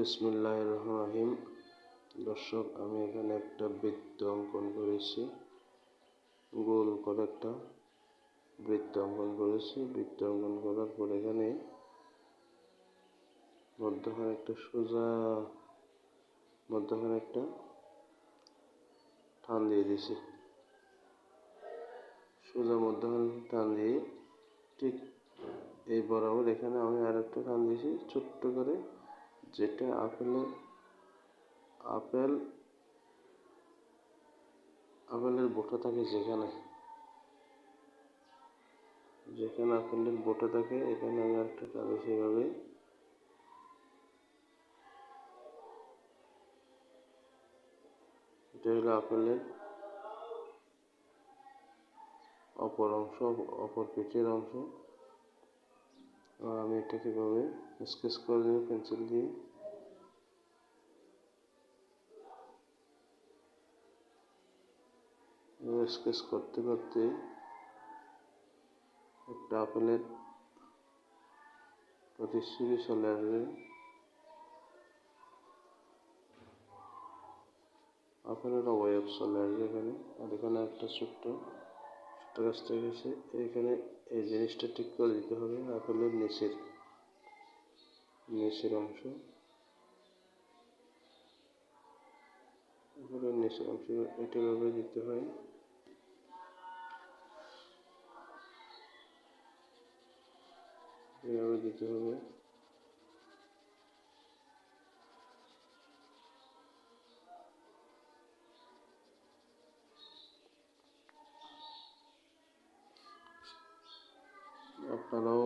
বিসমিল্লাহ রহমান রহিম দর্শক, আমি এখানে একটা বৃত্ত অঙ্কন করেছি। গোল করে একটা বৃত্ত অঙ্কন করেছি। বৃত্ত অঙ্কন করার পর এখানে মধ্যখানে একটা সোজা, মধ্যখানে একটা টান দিয়ে দিছি। সোজা মধ্যখানে টান দিয়ে ঠিক এই বরাবর এখানে আমি আর একটা টান দিয়েছি, ছোট্ট করে যেটা আপেলের আপেল, আপেলের বোটা থাকে যেখানে। যেখানে আপেলের বোটা থাকে, এখানে আমি একটা টানি সেভাবে এটা হলো আপেলের অপর অংশ, অপর পিঠের অংশ। আমি এটা এভাবে স্কেচ করে দেবো? পেন্সিল দিয়ে। স্কেচ করতে করতে একটা আপেলের প্রতিশ্রুতি চলে আসবে। আপেলের অবয়ব চলে আসবে এখানে। আর এখানে একটা ছোট্ট ছোট্ট গাছটা গেছে এখানে এই জিনিসটা ঠিক করে দিতে হবে আপেলের নিচের নিচের অংশ আপেলের নিচের অংশ এটা ভাবে দিতে হয়। এভাবে দিতে হবে। আপনারাও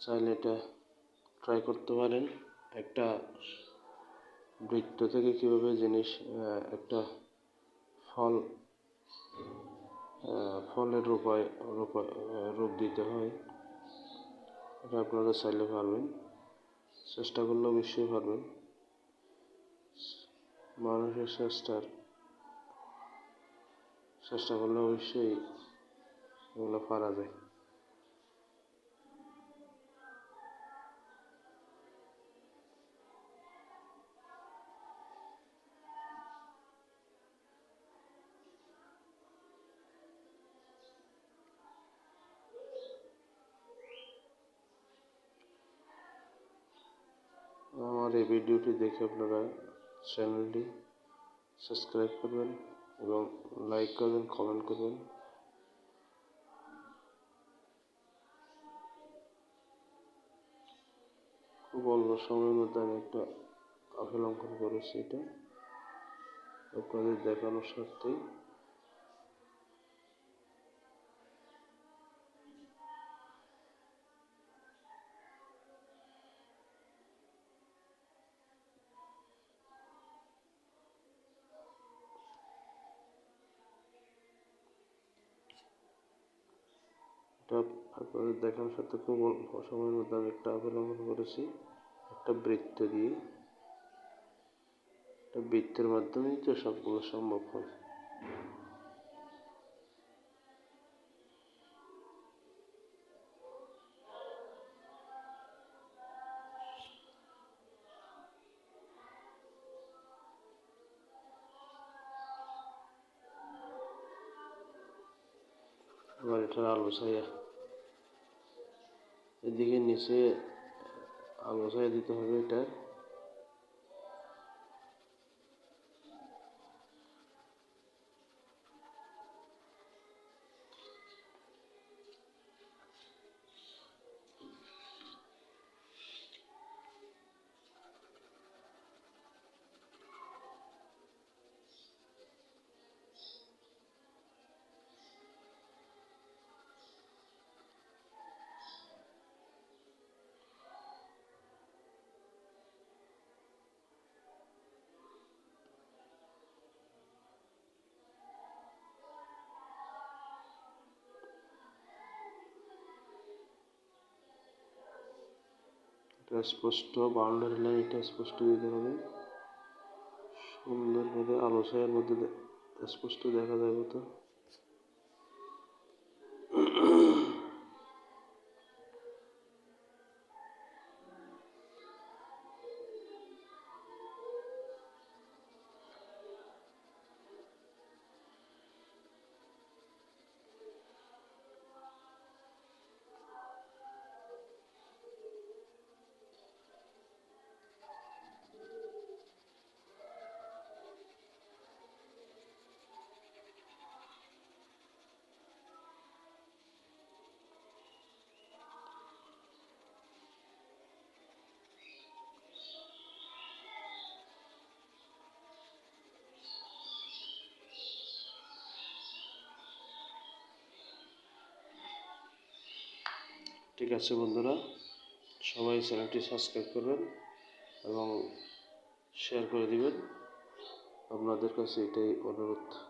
চাইলে এটা ট্রাই করতে পারেন। একটা বৃত্ত থেকে কীভাবে জিনিস একটা ফল ফলের রূপায় রূপ দিতে হয়। এটা আপনারা চাইলে পারবেন। চেষ্টা করলে অবশ্যই পারবেন। মানুষের চেষ্টার, চেষ্টা করলে অবশ্যই এগুলো পারা যায়। আমার এই ভিডিওটি দেখে আপনারা চ্যানেলটি সাবস্ক্রাইব করবেন এবং লাইক করবেন, কমেন্ট করবেন। খুব অল্প সময়ের মধ্যে আমি একটা আপেল অঙ্কন করেছি এটা। আপনাদের দেখানোর স্বার্থেই। একটা আপনাদের দেখানোর সাথে খুব অল্প সময়ের মধ্যে আমি একটা অবলম্বন করেছি, একটা বৃত্ত দিয়ে। একটা বৃত্তের মাধ্যমেই তো সবগুলো সম্ভব হয়। এবার এটার আলো ছায়া এদিকে নিচে আলো ছায়া দিতে হবে এটার। এটা স্পষ্ট, বাউন্ডারি লাইন এটা স্পষ্ট দিতে হবে। সুন্দরভাবে আলো ছায়ার মধ্যে স্পষ্ট দেখা যাবে তো। ঠিক আছে বন্ধুরা, সবাই চ্যানেলটি সাবস্ক্রাইব করবেন এবং শেয়ার করে দিবেন। আপনাদের কাছে এটাই অনুরোধ।